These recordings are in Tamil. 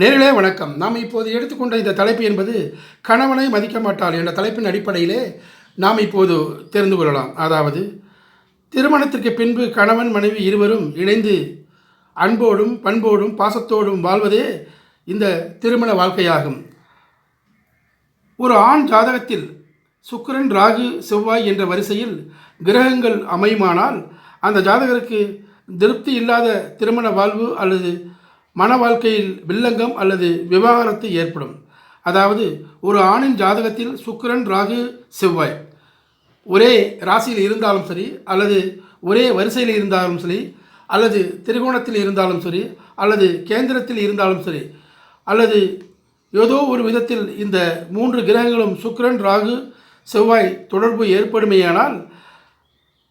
நேர்களே வணக்கம். நாம் இப்போது எடுத்துக்கொண்ட இந்த தலைப்பு என்பது கணவனை மதிக்க மாட்டாள் என்ற தலைப்பின் அடிப்படையிலே நாம் இப்போது தெரிந்து கொள்ளலாம். அதாவது திருமணத்திற்கு பின்பு கணவன் மனைவி இருவரும் இணைந்து அன்போடும் பண்போடும் பாசத்தோடும் வாழ்வதே இந்த திருமண வாழ்க்கையாகும். ஒரு ஆண் ஜாதகத்தில் சுக்கிரன் ராகு செவ்வாய் என்ற வரிசையில் கிரகங்கள் அமையுமானால் அந்த ஜாதகருக்கு திருப்தி இல்லாத திருமண வாழ்வு அல்லது மன வாழ்க்கையில் வில்லங்கம் அல்லது விவாகரத்து ஏற்படும். அதாவது ஒரு ஆணின் ஜாதகத்தில் சுக்கிரன் ராகு செவ்வாய். ஒரே ராசியில் இருந்தாலும் சரி அல்லது ஒரே வரிசையில் இருந்தாலும் சரி அல்லது திரிகோணத்தில் இருந்தாலும் சரி அல்லது கேந்திரத்தில் இருந்தாலும் சரி அல்லது ஏதோ ஒரு விதத்தில் இந்த மூன்று கிரகங்களும் சுக்கிரன் ராகு செவ்வாய் தொடர்பு ஏற்படுமேயானால்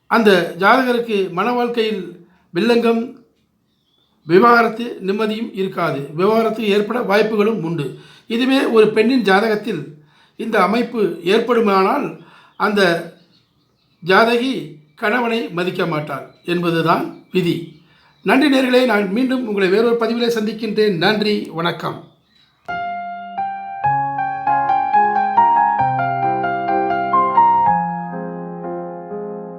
அந்த ஜாதகருக்கு மன வாழ்க்கையில் வில்லங்கம் விவாகரத்து நிம்மதியும் இருக்காது. விவாகரத்து ஏற்பட வாய்ப்புகளும் உண்டு. இதுவே ஒரு பெண்ணின் ஜாதகத்தில் இந்த அமைப்பு ஏற்படுமானால் அந்த ஜாதகி கணவனை மதிக்க மாட்டார் என்பதுதான் விதி. நன்றி நேர்களே நான் மீண்டும் உங்களை வேறொரு பதிவிலே சந்திக்கின்றேன். நன்றி வணக்கம்.